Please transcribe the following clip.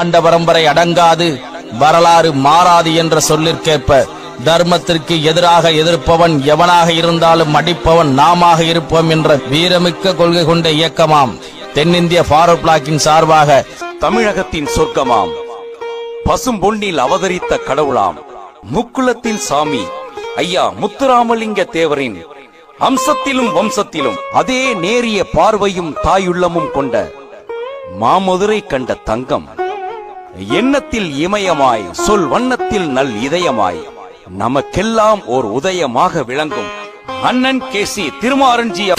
ஆண்ட பரம்பரை அடங்காது வரலாறு மாறாது என்ற சொல்லிற்கேற்ப தர்மத்திற்கு எதிராக எதிர்ப்பவன் எவனாக இருந்தாலும் அடிப்பவன் நாமாக இருப்போம் என்ற வீரமிக்க கொள்கை கொண்ட இயக்கமாம். தென்னிந்திய ஃபாரோ பிளாக்கின் சார்பாக தமிழகத்தின் சொர்க்கமாம். பசும் பொன்னில் அவதரித்த கடவுளாம். முக்குலத்தின் சாமி ஐயா முத்துராமலிங்க தேவரின் அம்சத்திலும் வம்சத்திலும் அதே நேரிய பார்வையும் தாயுள்ளமும் கொண்ட மாமதுரை கண்ட தங்கம். எண்ணத்தில் இமயமாய் சொல் வண்ணத்தில் நல் இதயமாய். நமக்கெல்லாம் ஓர் உதயமாக விளங்கும். அண்ணன் கேசி திருமாரஞ்சி